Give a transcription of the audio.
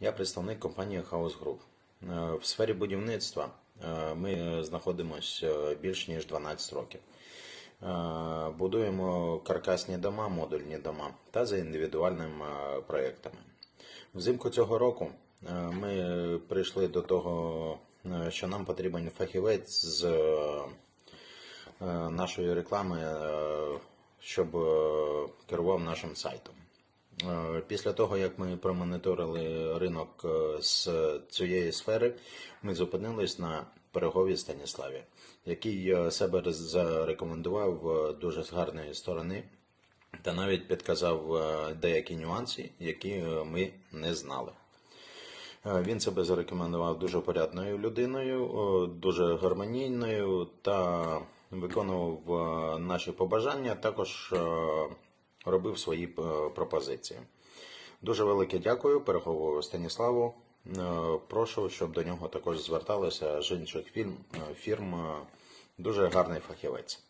Я представник компанії House Group. Е, В сфері будівництва е, ми знаходимося більш ніж 12 років. Е, Будуємо каркасні дома, модульні дома та за індивідуальними е, проєктами. Взимку цього року е, ми прийшли до того, е, що нам потрібен фахівець з е, е, нашої реклами, е, щоб е, керував нашим сайтом. Е, Після того, як ми промоніторили ринок е, з цієї сфери, ми зупинились на Пирогові Станіславі, який е, себе зарекомендував дуже з гарної сторони та навіть підказав деякі нюанси, які ми не знали. Він себе зарекомендував дуже порядною людиною, дуже гармонійною та виконував наші побажання, також робив свої е, пропозиції. Дуже велике дякую Перехову Станіславу. Е, Прошу, щоб до нього також зверталися з інших фірм. Дуже гарний фахівець.